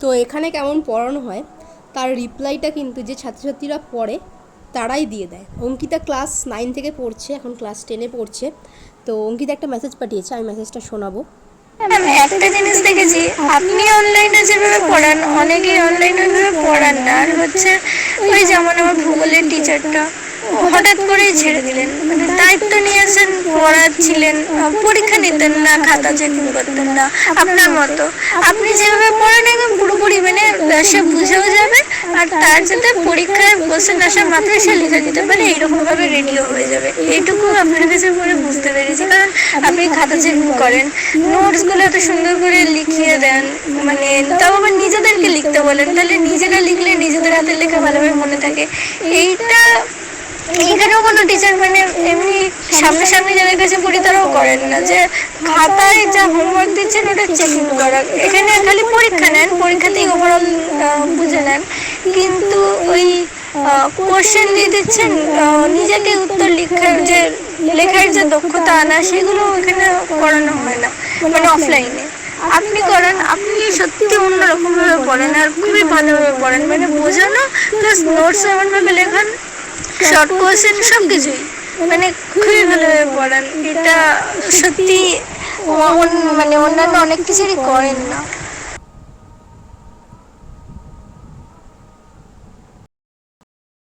তো এখানে কেমন পড়ানো হয়, তার রিপ্লাইটা কিন্তু যে ছাত্রছাত্রীরা পড়ে, তারাই দিয়ে দেয়। অঙ্কিতা ক্লাস নাইন থেকে পড়ছে, এখন ক্লাস টেনে পড়ছে। তো অঙ্কিতা একটা মেসেজ পাঠিয়েছে, আমি মেসেজটা শোনাবো। একটা জিনিস দেখেছি, আপনি অনলাইনে যেভাবে পড়ান, অনেকেই অনলাইনে ওইভাবে পড়ান না। আর হচ্ছে, ওই যেমন আমার ভূগোলের টিচারটা হঠাৎ করেই ছেড়ে দিলেন। মানে দায়িত্ব নিয়েছেন পড়াচ্ছিলেন, পরীক্ষা নিতেন না, খাতা চেকিং করতেন না, আপনার মতো। আপনি যেভাবে পড়েন একদম পুরোপুরি মানে আহ, সে বুঝেও যাবে। আর তার যাতে পরীক্ষায় বসে আসার মাত্রই সে লিখে দিতে পারে এইরকম ভাবে রেডিও হয়ে যাবে। এইটুকু আপনার কাছে পরে বুঝতে পেরেছি, কারণ আপনি খাতা চেকিং করেন। নোটসগুলো এত সুন্দর করে লিখিয়ে দেন মানে তাও আবার নিজেদেরকে লিখতে বলেন। তাহলে নিজেরা লিখলে নিজেদের হাতের লেখা ভালোভাবে মনে থাকে। এইটা এখানেও কোনো টিচার মানে এমনি সামনাসামনি যাদের কাছে পড়ি তারাও করেন না, যে খাতায় যা হোমওয়ার্ক দিচ্ছেন ওটা চেকিং করা। এখানে খালি পরীক্ষা নেন, পরীক্ষাতেই ওভারঅল বুঝে নেন। কিন্তু ওই কোশ্চেন দিয়ে দিচ্ছেন নিজেকে উত্তর লেখার যে লেখার যে দক্ষতা আনা সেগুলো এখানে করানো হয় না মানে অফলাইনে আপনি করেন, আপনি সত্যি অন্যরকম ভাবে পড়েন, আর খুবই ভালোভাবে পড়েন মানে বোঝানো প্লাস নোটস এমনভাবে লেখান শর্ট কোয়েশ্চেন সব কিছুই মানে খুবই ভালোভাবে পড়ান। এটা সত্যি মানে অন্যান্য অনেক কিছুরই করেন না।